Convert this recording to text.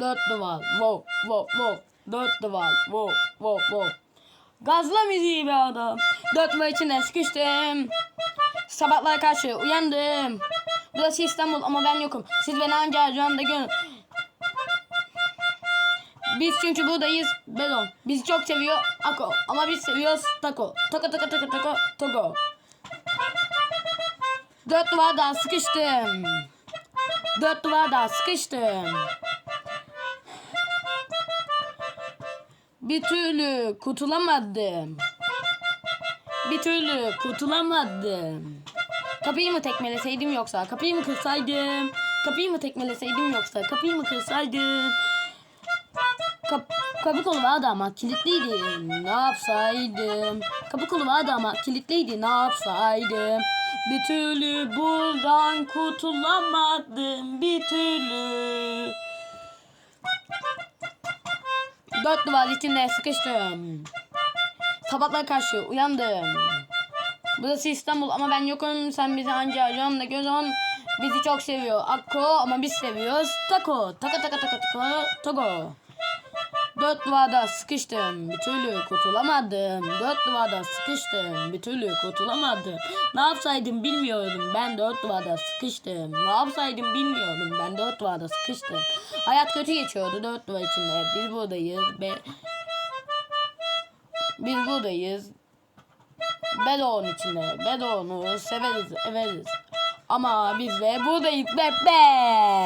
Dört duvar. Wow wow wow. Dört duvar. Wow wow wow. Gazla müziği be adam. Dört duvar içinde sıkıştım. Sabahlara karşı uyandım. Burası İstanbul ama ben yokum. Siz beni anca rüyamda görün. Biz çünkü buradayız Belon. Bizi çok seviyor Ako. Ama biz seviyoruz Tako. Tako tako tako tako Togo. Dört duvarda sıkıştım. Dört duvarda sıkıştım. Bir türlü kurtulamadım. Bir türlü kurtulamadım. Kapıyı mı tekmeleseydim yoksa kapıyı mı kırsaydım? Kapıyı mı tekmeleseydim yoksa kapıyı mı kırsaydım? Kap kapı kolu vardı ama kilitliydi. Ne yapsaydım? Kapı kolu vardı ama kilitliydi. Ne yapsaydım? Bir türlü buradan kurtulamadım. Bir türlü. Dört duvar içinde sıkıştım. Sabahlara karşı uyandım. Burası İstanbul ama ben yokum. Sen bizi anca arıyorum da gözüm. Bizi çok seviyor. Akko ama biz seviyoruz. Tako. Taka taka taka taka. Togo. Dört duvarda sıkıştım. Bir türlü kurtulamadım. Dört duvarda sıkıştım. Bir türlü kurtulamadım. Ne yapsaydım bilmiyordum. Ben dört duvarda sıkıştım. Ne yapsaydım bilmiyordum. Ben dört duvarda sıkıştım. Hayat kötü geçiyordu dört duvar içinde. Biz buradayız. Be Biz buradayız. Bedoğan içinde. Bedoğan'ı severiz, severiz. Ama biz de buradayız. Be be.